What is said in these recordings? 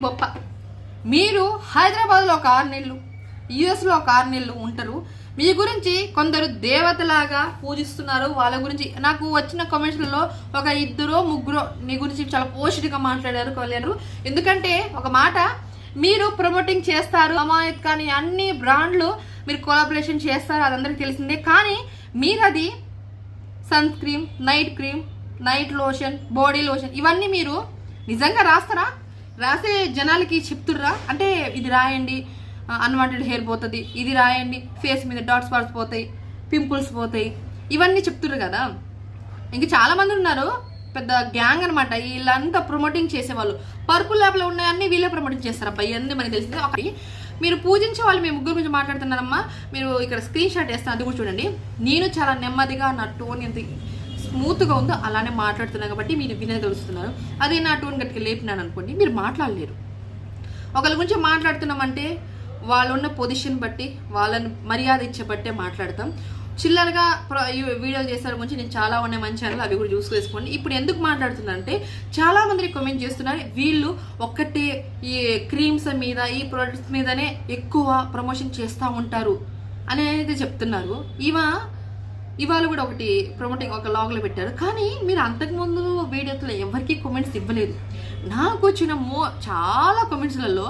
గొప్ప. మీరు హైదరాబాద్లో ఒక ఆరు నెలలు యుఎస్లో ఒక ఆరు నెలలు ఉంటారు. మీ గురించి కొందరు దేవతలాగా పూజిస్తున్నారు. వాళ్ళ గురించి నాకు వచ్చిన కామెంట్స్లలో ఒక ఇద్దరు ముగ్గురు నీ గురించి చాలా పోషిటిగా మాట్లాడారు కళ్యాణ్ ఎందుకంటే ఒక మాట మీరు ప్రమోటింగ్ చేస్తారు. అమాయత్ కానీ అన్ని బ్రాండ్లు మీరు కొలాబరేషన్ చేస్తారు. అదందరికీ తెలిసిందే. కానీ మీరు అది sun cream night cream night lotion body lotion ఇవన్నీ మీరు నిజంగా రాస్తారా? రాసే జనాలకి చెప్తుర్రా? అంటే ఇది రాయండి అన్వాంటెడ్ హెయిర్ పోతుంది ఇది రాయండి ఫేస్ మీద డాట్స్ స్పాట్స్ పోతాయి పింపుల్స్ పోతాయి ఇవన్నీ చెప్తుర్రు కదా. ఇంక చాలామంది ఉన్నారు పెద్ద గ్యాంగ్ అనమాట వీళ్ళంతా ప్రమోటింగ్ చేసేవాళ్ళు. పర్పుల్ ల్యాబ్లో ఉన్నాయన్నీ వీళ్ళే ప్రమోటింగ్ చేస్తారు అబ్బాయి అన్నీ మనకి తెలిసిందే. ఒకటి మీరు పూజించే వాళ్ళు మీ ముగ్గురు గురించి మాట్లాడుతున్నారమ్మా. మీరు ఇక్కడ స్క్రీన్ షాట్ వేస్తాను అది కూడా చూడండి. నేను చాలా నెమ్మదిగా నా టోన్ ఎంత స్మూత్గా ఉందో అలానే మాట్లాడుతున్నాను కాబట్టి మీరు వినగలుస్తున్నారు అదే నా టోన్ గట్టిగా లేపినాను అనుకోండి మీరు మాట్లాడలేరు. ఒకరి గురించి మాట్లాడుతున్నామంటే వాళ్ళు ఉన్న పొజిషన్ బట్టి వాళ్ళని మర్యాద ఇచ్చే బట్టే మాట్లాడతాం. చిల్లరగా వీడియో ఈ వీడియోలు గురించి నేను చాలా ఉన్నాయి మంచి ఛానల్ అవి కూడా చూసుకోసుకోండి ఇప్పుడు ఎందుకు మాట్లాడుతున్నానంటే చాలా మంది చేస్తున్నారు వీళ్ళు ఒక్కటే ఈ క్రీమ్స్ మీద ఈ ప్రొడక్ట్స్ మీదనే ఎక్కువ ప్రమోషన్ చేస్తూ ఉంటారు అనేది చెప్తున్నారు. ఇవా ఇవాళ కూడా ఒకటి ప్రమోటింగ్ ఒక లాగ్లో పెట్టారు. కానీ మీరు అంతకుముందు వీడియోస్లో ఎవరికీ కామెంట్స్ ఇవ్వలేదు. నాకు వచ్చిన మో చాలా కామెంట్స్లలో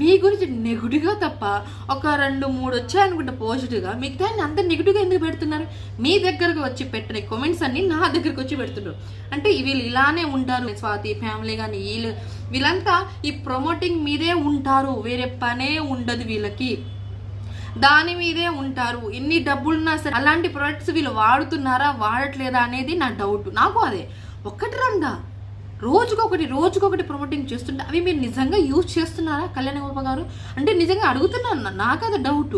మీ గురించి నెగిటివ్గా తప్ప ఒక రెండు మూడు వచ్చాయనుకుంటే పాజిటివ్గా మిగతా అంత నెగిటివ్గా ఎందుకు పెడుతున్నారు? మీ దగ్గరకు వచ్చి పెట్టిన కామెంట్స్ అన్ని నా దగ్గరకు వచ్చి పెడుతున్నారు. అంటే వీళ్ళు ఇలానే ఉంటారు. స్వాతి ఫ్యామిలీ కానీ వీళ్ళు వీళ్ళంతా ఈ ప్రమోటింగ్ మీదే ఉంటారు. వేరే పనే ఉండదు వీళ్ళకి. దాని మీదే ఉంటారు. ఎన్ని డబ్బులున్నా సరే అలాంటి ప్రొడక్ట్స్ వీళ్ళు వాడుతున్నారా వాడట్లేదా అనేది నా డౌట్ నాకు అదే. ఒక్కటి రందా రోజుకొకటి రోజుకొకటి ప్రమోటింగ్ చేస్తుంటే అవి మీరు నిజంగా యూజ్ చేస్తున్నారా కళ్యాణ గోప గారు? అంటే నిజంగా అడుగుతున్నాను నాకు అది డౌట్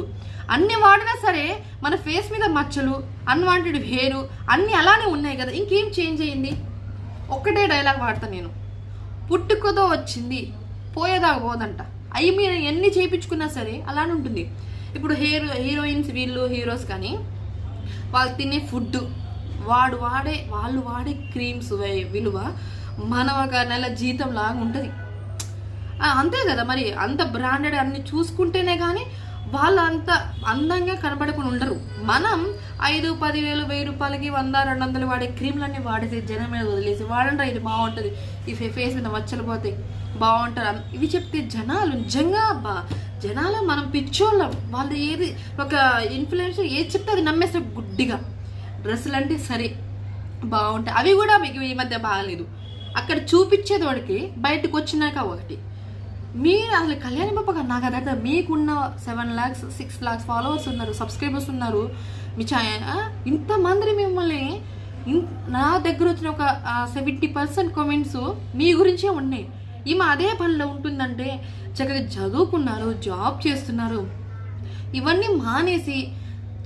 అన్ని వాడినా సరే మన ఫేస్ మీద మచ్చలు అన్వాంటెడ్ హెయిర్ అన్నీ అలానే ఉన్నాయి కదా. ఇంకేం చేంజ్ అయ్యింది? ఒక్కటే డైలాగ్ వాడతా నేను. పుట్టుకతో వచ్చింది. పోయేదాకా పోదంట. అవి మీరు ఎన్ని చేయించుకున్నా సరే అలానే ఉంటుంది. ఇప్పుడు హీరో హీరోయిన్స్ వీళ్ళు హీరోస్ కానీ వాళ్ళు తినే ఫుడ్ వాడు వాడే వాళ్ళు వాడే క్రీమ్స్ విలువ మన ఒక నెల జీతం లాగా ఉంటుంది. అంతే కదా మరి అంత బ్రాండెడ్ అన్ని చూసుకుంటేనే కానీ వాళ్ళు అంత అందంగా కనబడకుండా ఉండరు. మనం ఐదు పదివేలు వెయ్యి రూపాయలకి వంద రెండు వందలు వాడే క్రీమ్లన్నీ వాడేసి జనం మీద వదిలేసి వాడండి ఇది బాగుంటుంది. ఈ ఫేస్ మీద మచ్చలు పోతాయి బాగుంటారు ఇవి చెప్తే జనాలు నిజంగా బా జనాలు మనం పిచ్చోళ్ళం. వాళ్ళు ఏది ఒక ఇన్ఫ్లుయెన్సర్ ఏది చెప్తే అది నమ్మేస్తారు గుడ్డిగా. డ్రెస్సులు అంటే సరే బాగుంటాయి. అవి కూడా మీకు ఈ మధ్య బాగాలేదు. అక్కడ చూపించేది వాడికి బయటకు వచ్చినాక ఒకటి. మీరు అసలు కళ్యాణ్ బాబా నాకు దగ్గర అర్థం. మీకున్న seven lakhs six lakhs followers ఉన్నారు సబ్స్క్రైబర్స్ ఉన్నారు మీ ఛాయ ఇంతమంది మిమ్మల్ని ఇన్- నా దగ్గర వచ్చిన ఒక సెవెంటీ పర్సెంట్ కామెంట్స్ మీ గురించే ఉన్నాయి ఈమె అదే పనిలో ఉంటుందంటే చక్కగా చదువుకున్నారు జాబ్ చేస్తున్నారు ఇవన్నీ మానేసి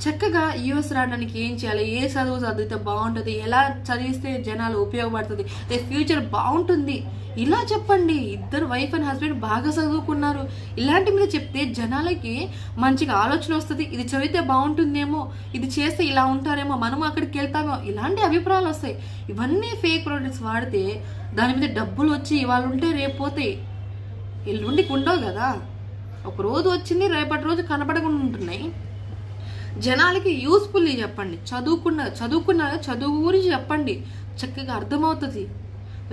చక్కగా యూఎస్ రావడానికి ఏం చేయాలి? ఏ చదువు చదివితే బాగుంటుంది? ఎలా చదివిస్తే జనాలు ఉపయోగపడుతుంది? రేపు ఫ్యూచర్ బాగుంటుంది. ఇలా చెప్పండి. ఇద్దరు వైఫ్ అండ్ హస్బెండ్ బాగా చదువుకున్నారు. ఇలాంటి మీద చెప్తే జనాలకి మంచిగా ఆలోచన వస్తుంది. ఇది చదివితే బాగుంటుందేమో? ఇది చేస్తే ఇలా ఉంటారేమో? మనం అక్కడికి వెళ్తామో? ఇలాంటి అభిప్రాయాలు వస్తాయి. ఇవన్నీ ఫేక్ ప్రొడక్ట్స్ వాడితే దాని మీద డబ్బులు వచ్చి ఇవాళ ఉంటే రేపు పోతాయి ఎల్లుండికి ఉండవు కదా. ఒక రోజు వచ్చింది రేపటి రోజు కనపడకుండా ఉంటున్నాయి. జనాలకి యూస్ఫుల్లీ చెప్పండి. చదువుకున్న చదువుకున్న చదువు గురించి చెప్పండి. చక్కగా అర్థమవుతుంది.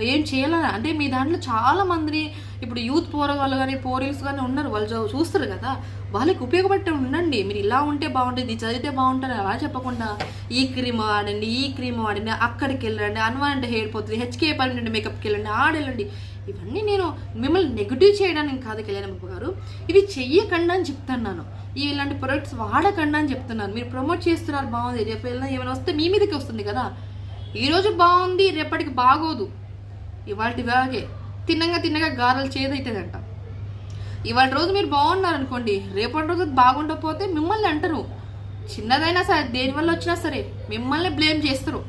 ఏం చేయాలని అంటే మీ దాంట్లో చాలా మంది ఇప్పుడు యూత్ పోరగాళ్ళు కానీ పోరీల్స్ కానీ ఉన్నారు. వాళ్ళు చూస్తారు కదా. వాళ్ళకి ఉపయోగపడే ఉండండి. మీరు ఇలా ఉంటే బాగుంటుంది ఇది చదివితే బాగుంటుంది అలా చెప్పకుండా ఈ క్రీమ్ వాడండి ఈ క్రీమ్ వాడండి అక్కడికి వెళ్ళండి అన్వాంట్ హెయిర్ పోతుంది హెచ్కే పర్మనెంట్ మేకప్కి వెళ్ళండి ఆడెళ్ళండి. ఇవన్నీ నేను మిమ్మల్ని నెగిటివ్ చేయడానికి కాదు కళ్యాణ బాబు గారు. ఇవి చెయ్యకుండా అని చెప్తున్నాను. ఇలాంటి ప్రొడక్ట్స్ వాడకండి అని చెప్తున్నాను. మీరు ప్రమోట్ చేస్తున్నారు బాగుంది. రేపు ఏమైనా వస్తే మీ మీదకి వస్తుంది కదా. ఈరోజు బాగుంది రేపటికి బాగోదు. ఇవాళ ఇవాగే తిన్నగా తిన్నగా గారెలు చేదైతుందంట. ఇవాళ రోజు మీరు బాగున్నారనుకోండి రేపటి రోజు బాగుండకపోతే మిమ్మల్ని అంటారు. చిన్నదైనా సరే దేనివల్ల వచ్చినా సరే మిమ్మల్ని బ్లేమ్ చేస్తారు.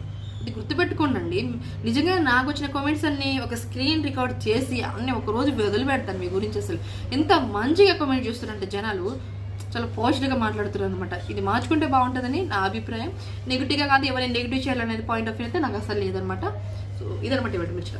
ఇది గుర్తుపెట్టుకోండి నిజంగా నాకు వచ్చిన కామెంట్స్ అన్ని ఒక స్క్రీన్ రికార్డ్ చేసి అన్ని ఒక రోజు వదిలిపెడతాను మీ గురించి అసలు. ఎంత మంచిగా కామెంట్ చేస్తున్నారంటే జనాలు చాలా పాజిటివ్గా మాట్లాడుతున్నారు అనమాట ఇది మార్చుకుంటే బాగుంటుందని నా అభిప్రాయం. నెగిటివ్గా కాదు ఎవరైనా నెగిటివ్ చేయాలనేది పాయింట్ ఆఫ్ వ్యూ అయితే నాకు అసలు లేదనమాట సో ఇదనమాట ఇవ్వండి మిర్చి